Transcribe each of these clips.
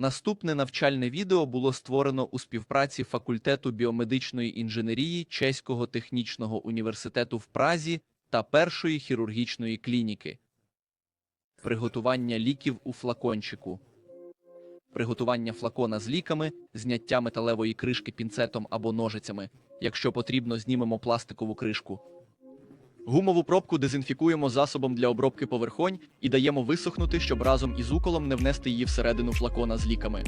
Наступне навчальне відео було створено у співпраці факультету біомедичної інженерії Чеського технічного університету в Празі та першої хірургічної клініки. Приготування ліків у флакончику. Приготування флакона з ліками, зняття металевої кришки пінцетом або ножицями. Якщо потрібно, знімемо пластикову кришку. Гумову пробку дезінфікуємо засобом для обробки поверхонь і даємо висохнути, щоб разом із уколом не внести її всередину флакона з ліками.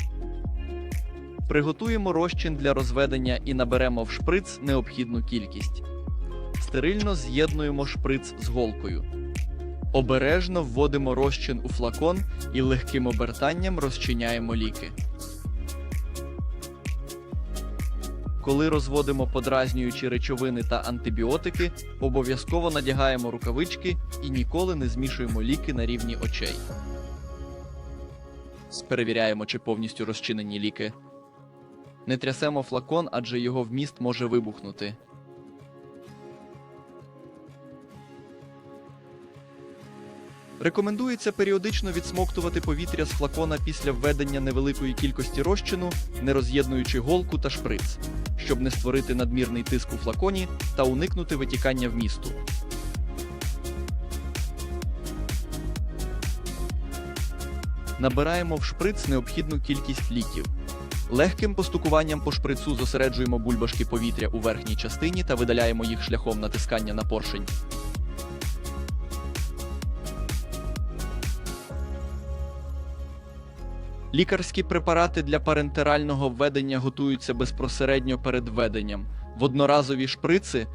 Приготуємо розчин для розведення і наберемо в шприц необхідну кількість. Стерильно з'єднуємо шприц з голкою. Обережно вводимо розчин у флакон і легким обертанням розчиняємо ліки. Коли розводимо подразнюючі речовини та антибіотики, обов'язково надягаємо рукавички і ніколи не змішуємо ліки на рівні очей. Перевіряємо, чи повністю розчинені ліки. Не трясемо флакон, адже його вміст може вибухнути. Рекомендується періодично відсмоктувати повітря з флакона після введення невеликої кількості розчину, не роз'єднуючи голку та шприц, щоб не створити надмірний тиск у флаконі та уникнути витікання вмісту. Набираємо в шприц необхідну кількість ліків. Легким постукуванням по шприцу зосереджуємо бульбашки повітря у верхній частині та видаляємо їх шляхом натискання на поршень. Лікарські препарати для парентерального введення готуються безпосередньо перед введенням. В одноразові шприци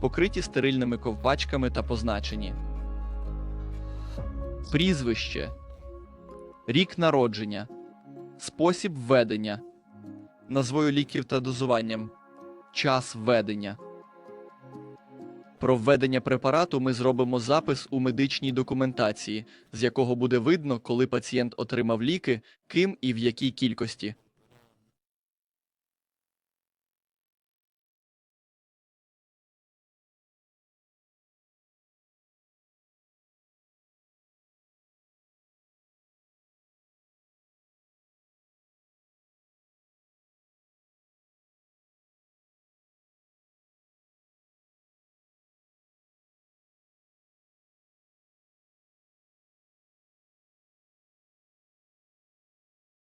покриті стерильними ковпачками та позначені. Прізвище, рік народження, спосіб введення, назвою ліків та дозуванням, час введення. Про введення препарату ми зробимо запис у медичній документації, з якого буде видно, коли пацієнт отримав ліки, ким і в якій кількості.